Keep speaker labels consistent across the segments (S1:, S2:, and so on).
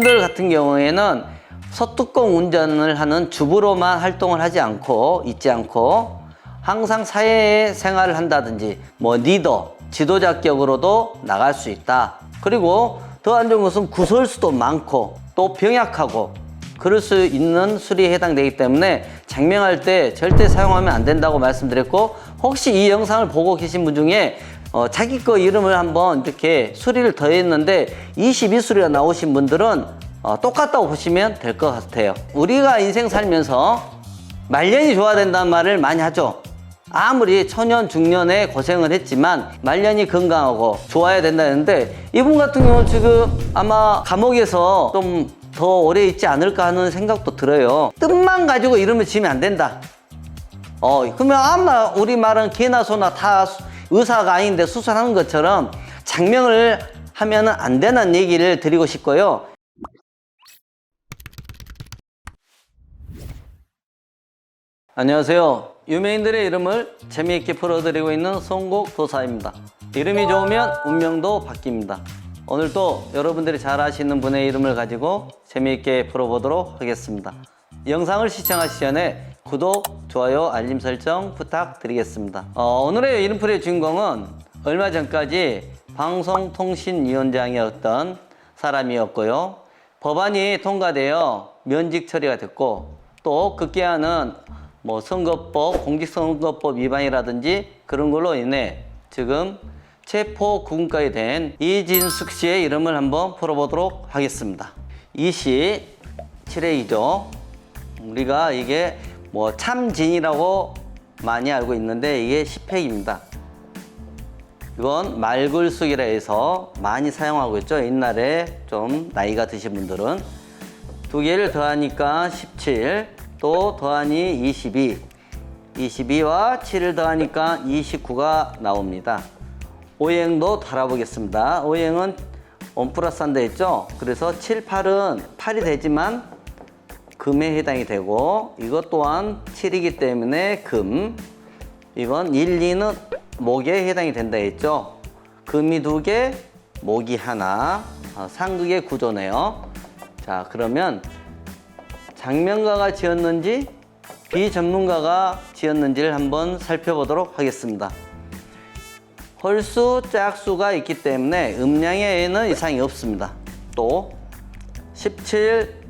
S1: 분들 같은 경우에는 서뚜껑 운전을 하는 주부로만 활동을 하지 않고 있지 않고 항상 사회 생활을 한다든지 뭐 리더, 지도자격으로도 나갈 수 있다. 그리고 더 안 좋은 것은 구설수도 많고 또 병약하고 그럴 수 있는 술이 해당되기 때문에 장명할 때 절대 사용하면 안 된다고 말씀드렸고 혹시 이 영상을 보고 계신 분 중에 어, 자기 거 이름을 한번 이렇게 수리를 더했는데 22수리가 나오신 분들은 어, 똑같다고 보시면 될 것 같아요. 우리가 인생 살면서 말년이 좋아야 된다는 말을 많이 하죠. 아무리 초년 중년에 고생을 했지만 말년이 건강하고 좋아야 된다는데 이분 같은 경우는 지금 아마 감옥에서 좀 더 오래 있지 않을까 하는 생각도 들어요. 뜻만 가지고 이름을 지으면 안 된다. 어, 그러면 아마 우리 말은 개나 소나 다 수- 의사가 아닌데 수술하는 것처럼 장명을 하면은 안 되는 얘기를 드리고 싶고요. 안녕하세요. 유명인들의 이름을 재미있게 풀어드리고 있는 송곡 도사입니다. 이름이 좋으면 운명도 바뀝니다. 오늘도 여러분들이 잘 아시는 분의 이름을 가지고 재미있게 풀어보도록 하겠습니다. 영상을 시청하시기 전에 구독, 좋아요, 알림 설정 부탁드리겠습니다. 어, 오늘의 이름풀이의 주인공은 얼마 전까지 방송통신위원장이었던 사람이었고요. 법안이 통과되어 면직 처리가 됐고 또 급기야는 뭐 선거법, 공직선거법 위반이라든지 그런 걸로 인해 지금 체포 구금까지 된 이진숙 씨의 이름을 한번 풀어보도록 하겠습니다. 이시 7회이죠. 우리가 이게 뭐 참진이라고 많이 알고 있는데 이게 10획입니다. 이건 말글쑥이라 해서 많이 사용하고 있죠. 옛날에 좀 나이가 드신 분들은 두 개를 더하니까 17, 또 더하니 22, 22와 7을 더하니까 29가 나옵니다. 오행도 달아보겠습니다. 오행은 원 플러스 한다 했죠? 그래서 7, 8은 8이 되지만 금에 해당이 되고 이것 또한 7이기 때문에 금. 이건 1, 2는 목에 해당이 된다 했죠. 금이 두 개, 목이 하나. 어, 상극의 구조네요. 자 그러면 장명가가 지었는지 비전문가가 지었는지를 한번 살펴보도록 하겠습니다. 홀수, 짝수가 있기 때문에 음량에는 이상이 없습니다. 또 17,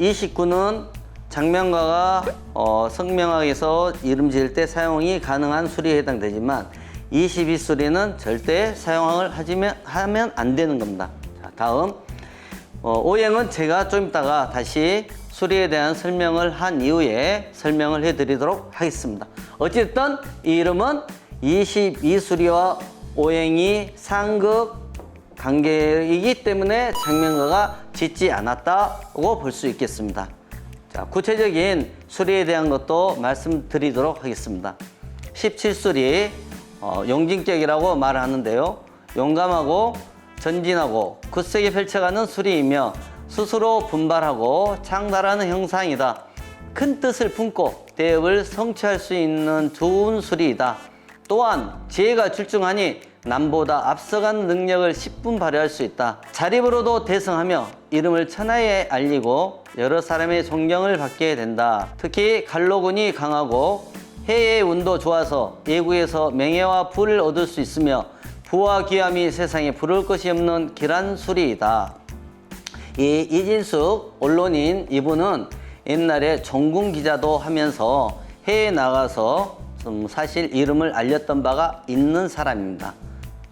S1: 29는 장명가가 어, 성명학에서 이름 지을 때 사용이 가능한 수리에 해당되지만 22수리는 절대 사용을 하지면, 하면 안 되는 겁니다. 자, 다음 어, 오행은 제가 좀 이따가 다시 수리에 대한 설명을 한 이후에 설명을 해드리도록 하겠습니다. 어쨌든 이 이름은 22수리와 오행이 상극 관계이기 때문에 장명가가 짓지 않았다고 볼 수 있겠습니다. 자, 구체적인 수리에 대한 것도 말씀드리도록 하겠습니다. 17수리 어, 용진격이라고 말을 하는데요. 용감하고 전진하고 굳세게 펼쳐가는 수리이며 스스로 분발하고 창달하는 형상이다. 큰 뜻을 품고 대업을 성취할 수 있는 좋은 수리이다. 또한 지혜가 출중하니 남보다 앞서간 능력을 10분 발휘할 수 있다. 자립으로도 대성하며 이름을 천하에 알리고 여러 사람의 존경을 받게 된다. 특히 갈로군이 강하고 해의 운도 좋아서 예국에서 명예와 부를 얻을 수 있으며 부와 귀함이 세상에 부를 것이 없는 길한 수리이다. 이 이진숙 언론인 이분은 옛날에 종군 기자도 하면서 해외에 나가서 좀 사실 이름을 알렸던 바가 있는 사람입니다.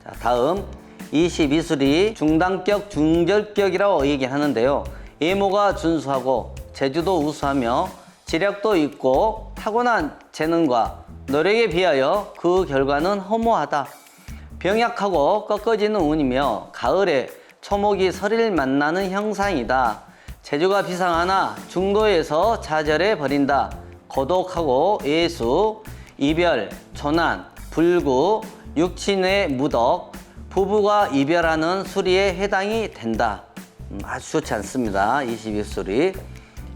S1: 자, 다음 22술이 중단격, 중절격이라고 얘기하는데요. 예모가 준수하고 제주도 우수하며 지략도 있고 타고난 재능과 노력에 비하여 그 결과는 허무하다. 병약하고 꺾어지는 운이며 가을에 초목이 설을 만나는 형상이다. 제주가 비상하나 중도에서 좌절해 버린다. 고독하고 예수, 이별, 조난, 불구, 육친의 무덕, 부부가 이별하는 수리에 해당이 된다. 음, 아주 좋지 않습니다. 22수리.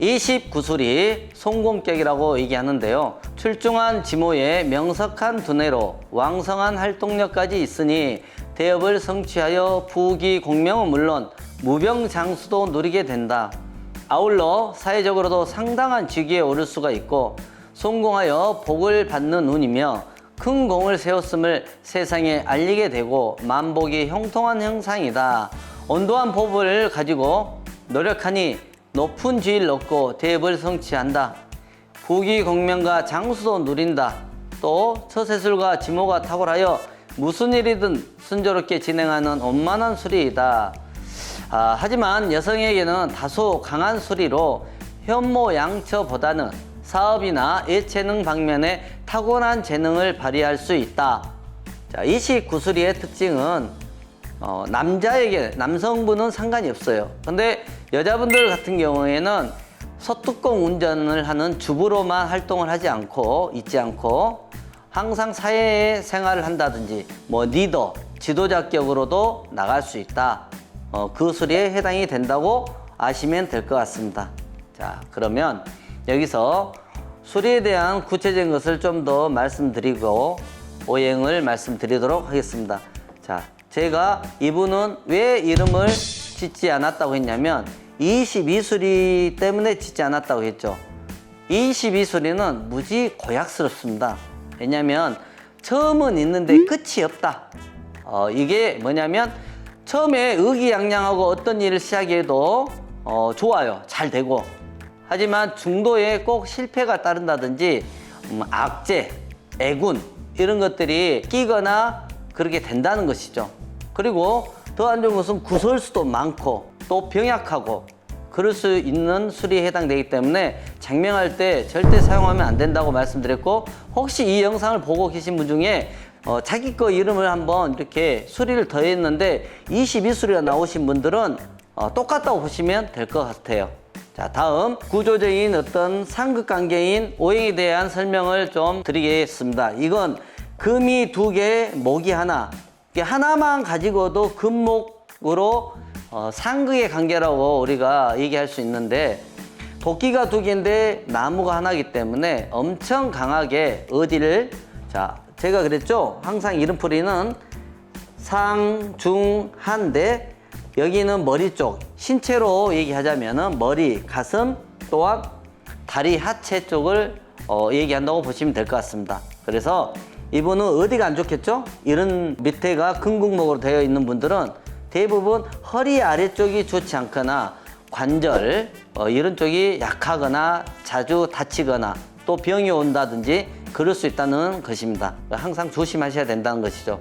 S1: 29수리 송공격이라고 얘기하는데요. 출중한 지모에 명석한 두뇌로 왕성한 활동력까지 있으니 대업을 성취하여 부귀 공명은 물론 무병장수도 누리게 된다. 아울러 사회적으로도 상당한 직위에 오를 수가 있고 성공하여 복을 받는 운이며 큰 공을 세웠음을 세상에 알리게 되고 만복이 형통한 형상이다. 온도한 법을 가지고 노력하니 높은 지위를 얻고 대업을 성취한다. 부귀 공명과 장수도 누린다. 또 처세술과 지모가 탁월하여 무슨 일이든 순조롭게 진행하는 원만한 수리이다. 아, 하지만 여성에게는 다소 강한 수리로 현모 양처보다는 사업이나 예체능 방면에 타고난 재능을 발휘할 수 있다. 자, 이식 구슬이의 특징은 어, 남자에게 남성분은 상관이 없어요. 근데 여자분들 같은 경우에는 서뚜껑 운전을 하는 주부로만 활동을 하지 않고 있지 않고 항상 사회 생활을 한다든지 뭐 리더, 지도자격으로도 나갈 수 있다. 어, 그 소리에 해당이 된다고 아시면 될 것 같습니다. 자, 그러면 여기서 수리에 대한 구체적인 것을 좀 더 말씀드리고 오행을 말씀드리도록 하겠습니다. 자, 제가 이분은 왜 이름을 짓지 않았다고 했냐면 22수리 때문에 짓지 않았다고 했죠. 22수리는 무지 고약스럽습니다. 왜냐면 처음은 있는데 끝이 없다. 어, 이게 뭐냐면 처음에 의기양양하고 어떤 일을 시작해도 어, 좋아요. 잘 되고. 하지만 중도에 꼭 실패가 따른다든지 음, 악재, 애군 이런 것들이 끼거나 그렇게 된다는 것이죠. 그리고 더 안 좋은 것은 구설수도 많고 또 병약하고 그럴 수 있는 술이 해당되기 때문에 장명할 때 절대 사용하면 안 된다고 말씀드렸고 혹시 이 영상을 보고 계신 분 중에 어, 자기 거 이름을 한번 이렇게 수리를 더했는데 22수리가 나오신 분들은 어, 똑같다고 보시면 될 것 같아요. 자, 다음 구조적인 어떤 상극 관계인 오행에 대한 설명을 좀 드리겠습니다. 이건 금이 두 개, 목이 하나. 이게 하나만 가지고도 금목으로 어, 상극의 관계라고 우리가 얘기할 수 있는데 도끼가 두 개인데 나무가 하나이기 때문에 엄청 강하게 어디를 자 제가 그랬죠 항상 이름풀이는 상 중 한데 여기는 머리 쪽 신체로 얘기하자면은 머리 가슴 또한 다리 하체 쪽을 어, 얘기한다고 보시면 될 것 같습니다 그래서 이분은 어디가 안 좋겠죠 이런 밑에가 근국목으로 되어 있는 분들은 대부분 허리 아래쪽이 좋지 않거나 관절 어, 이런 쪽이 약하거나 자주 다치거나 또 병이 온다든지 그럴 수 있다는 것입니다. 항상 조심하셔야 된다는 것이죠.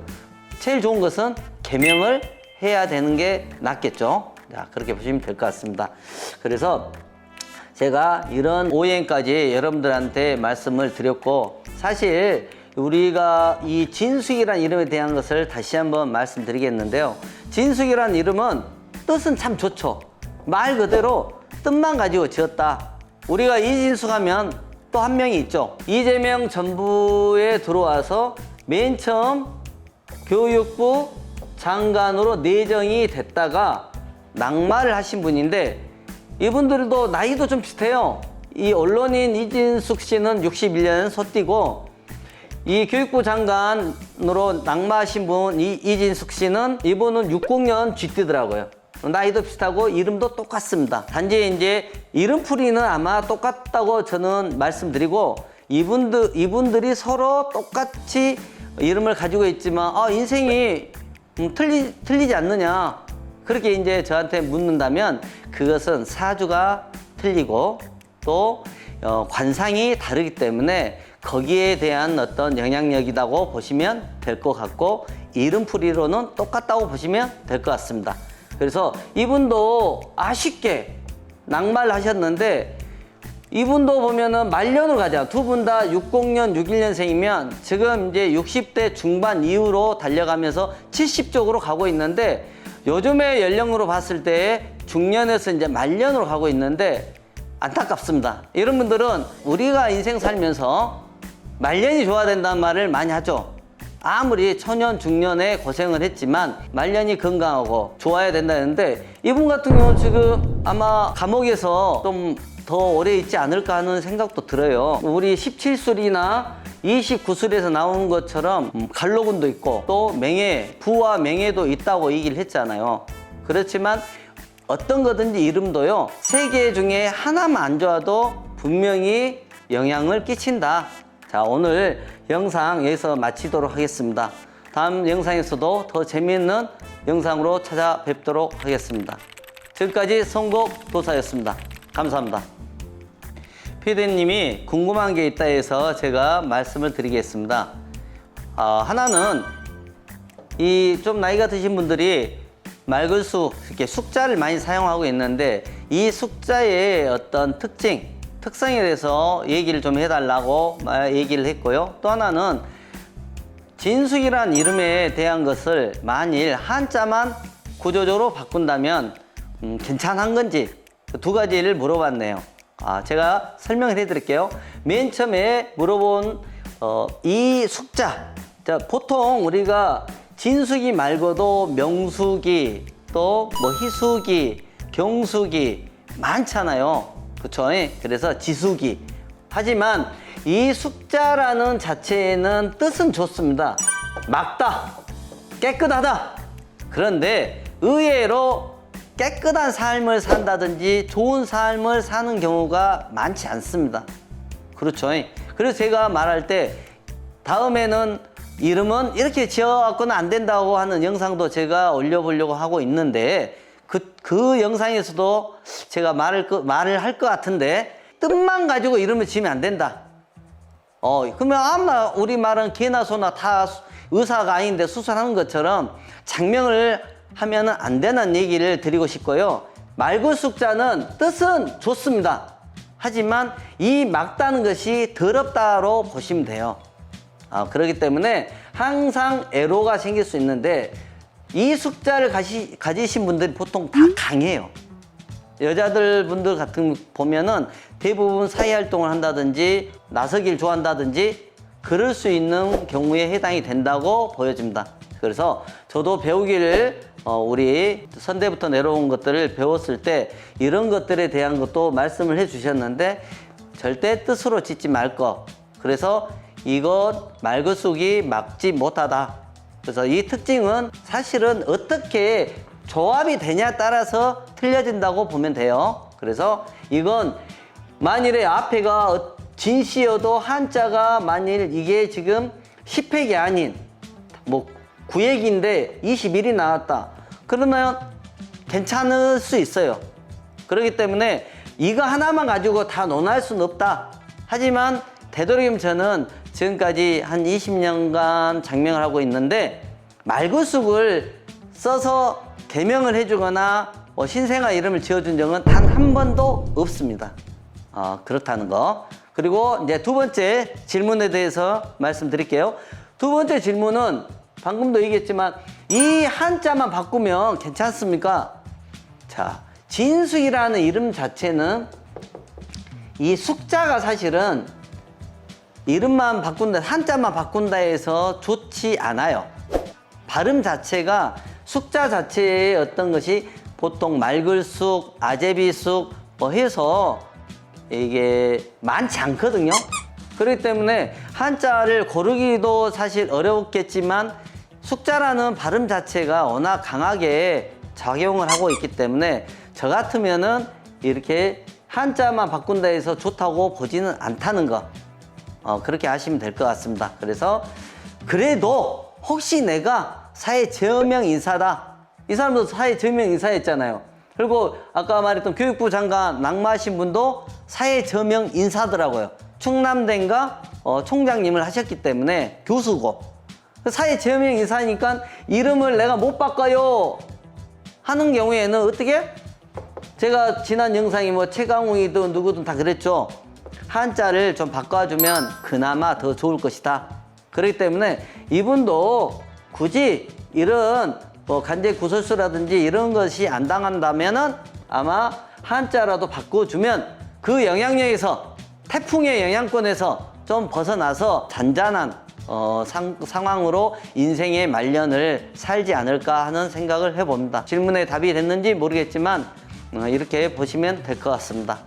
S1: 제일 좋은 것은 개명을 해야 되는 게 낫겠죠. 자, 그렇게 보시면 될 것 같습니다. 그래서 제가 이런 오행까지 여러분들한테 말씀을 드렸고 사실 우리가 이 진숙이라는 이름에 대한 것을 다시 한번 말씀드리겠는데요. 진숙이라는 이름은 뜻은 참 좋죠. 말 그대로 뜻만 가지고 지었다. 우리가 이진숙 하면 또 한 명이 있죠. 이재명 전부에 들어와서 맨 처음 교육부 장관으로 내정이 됐다가 낙마를 하신 분인데 이분들도 나이도 좀 비슷해요. 이 언론인 이진숙 씨는 61년 소띠고 이 교육부 장관으로 낙마하신 분 이, 이진숙 씨는 이분은 60년 쥐띠더라고요. 나이도 비슷하고 이름도 똑같습니다. 단지 이제 이름풀이는 아마 똑같다고 저는 말씀드리고 이분들 이분들이 서로 똑같이 이름을 가지고 있지만 아 인생이 음, 틀리 틀리지 않느냐 그렇게 이제 저한테 묻는다면 그것은 사주가 틀리고 또 어, 관상이 다르기 때문에 거기에 대한 어떤 영향력이라고 보시면 될 것 같고 이름풀이로는 똑같다고 보시면 될 것 같습니다. 그래서 이분도 아쉽게 낙마를 하셨는데 이분도 보면은 말년으로 가자. 두 분 다 60년, 61년생이면 지금 이제 60대 중반 이후로 달려가면서 70쪽으로 가고 있는데 요즘의 연령으로 봤을 때 중년에서 이제 말년으로 가고 있는데 안타깝습니다. 이런 분들은 우리가 인생 살면서 말년이 좋아야 된다는 말을 많이 하죠. 아무리 초년 중년에 고생을 했지만 말년이 건강하고 좋아야 된다는데 이분 같은 경우는 지금 아마 감옥에서 좀 더 오래 있지 않을까 하는 생각도 들어요. 우리 17술이나 29술에서 나오는 것처럼 음, 갈로군도 있고 또 명예, 부와 명예도 있다고 얘기를 했잖아요. 그렇지만 어떤 거든지 이름도요 세 개 중에 하나만 안 좋아도 분명히 영향을 끼친다. 자 오늘 영상 여기서 마치도록 하겠습니다. 다음 영상에서도 더 재미있는 영상으로 찾아뵙도록 하겠습니다. 지금까지 성곡 도사였습니다. 감사합니다. 피디님이 궁금한 게 있다 해서 제가 말씀을 드리겠습니다. 아, 하나는 이 좀 나이가 드신 분들이 말글수 이렇게 숙자를 많이 사용하고 있는데 이 숙자의 어떤 특징, 특성에 대해서 얘기를 좀 해달라고 말- 얘기를 했고요. 또 하나는 진숙이란 이름에 대한 것을 만일 한자만 구조적으로 바꾼다면 음, 괜찮은 건지 그두 가지를 물어봤네요. 아, 제가 설명을 해드릴게요. 맨 처음에 물어본 어, 이 숙자. 자, 보통 우리가 진숙이 말고도 명숙이 또뭐 희숙이, 경숙이 많잖아요. 그렇죠? 그래서 지숙이. 하지만 이 숙자라는 자체에는 뜻은 좋습니다. 막다, 깨끗하다. 그런데 의외로 깨끗한 삶을 산다든지 좋은 삶을 사는 경우가 많지 않습니다. 그렇죠. 그래서 제가 말할 때 다음에는 이름은 이렇게 지어갖고는 안 된다고 하는 영상도 제가 올려보려고 하고 있는데 그, 그 영상에서도 제가 말을, 거- 말을 할 것 같은데 뜻만 가지고 이름을 지으면 안 된다. 어, 그러면 아무나 우리 말은 개나 소나 다 수- 의사가 아닌데 수술하는 것처럼 장명을 하면은 안 되는 얘기를 드리고 싶고요. 말구 숙자는 뜻은 좋습니다. 하지만 이 막다는 것이 더럽다로 보시면 돼요. 아, 그렇기 때문에 항상 애로가 생길 수 있는데 이 숙자를 가시, 가지신 분들이 보통 다 강해요. 여자들 분들 같은 보면은 대부분 사회 활동을 한다든지 나서길 좋아한다든지 그럴 수 있는 경우에 해당이 된다고 보여집니다. 그래서 저도 배우기를 어, 우리 선대부터 내려온 것들을 배웠을 때 이런 것들에 대한 것도 말씀을 해 주셨는데 절대 뜻으로 짓지 말 것. 그래서 이것 말그쑥이 막지 못하다. 그래서 이 특징은 사실은 어떻게 조합이 되냐에 따라서 틀려진다고 보면 돼요. 그래서 이건 만일에 앞에가 어- 진씨여도 한자가 만일 이게 지금 10획이 아닌 뭐 9획인데 21이 나왔다. 그러면 괜찮을 수 있어요. 그렇기 때문에 이거 하나만 가지고 다 논할 수는 없다. 하지만 되도록이면 저는 지금까지 한 20년간 장명을 하고 있는데 말구숙을 써서 개명을 해주거나 뭐 신생아 이름을 지어준 적은 단 한 번도 없습니다. 어, 그렇다는 거. 그리고 이제 두 번째 질문에 대해서 말씀드릴게요. 두 번째 질문은 방금도 얘기했지만 이 한자만 바꾸면 괜찮습니까? 자, 진수이라는 이름 자체는 이 숙자가 사실은 이름만 바꾼다, 한자만 바꾼다 해서 좋지 않아요. 발음 자체가 숙자 자체의 어떤 것이 보통 말글숙, 아제비숙 뭐 해서 이게 많지 않거든요. 그렇기 때문에 한자를 고르기도 사실 어렵겠지만 숙자라는 발음 자체가 워낙 강하게 작용을 하고 있기 때문에 저 같으면은 이렇게 한자만 바꾼다 해서 좋다고 보지는 않다는 거. 어, 그렇게 하시면 될 것 같습니다. 그래서 그래도 혹시 내가 사회 제어명 인사다. 이 사람도 사회 제어명 인사였잖아요. 그리고 아까 말했던 교육부 장관 낙마하신 분도 사회 제어명 인사더라고요. 충남대인가 어, 총장님을 하셨기 때문에 교수고 사회 제어명 인사니까 이름을 내가 못 바꿔요 하는 경우에는 어떻게? 제가 지난 영상이 뭐 최강웅이든 누구든 다 그랬죠. 한자를 좀 바꿔주면 그나마 더 좋을 것이다. 그렇기 때문에 이분도 굳이 이런 뭐 간제 구설수라든지 이런 것이 안 당한다면은 아마 한자라도 바꿔주면 그 영향력에서 태풍의 영향권에서 좀 벗어나서 잔잔한 어, 상, 상황으로 인생의 말년을 살지 않을까 하는 생각을 해봅니다. 질문에 답이 됐는지 모르겠지만 어, 이렇게 보시면 될 것 같습니다.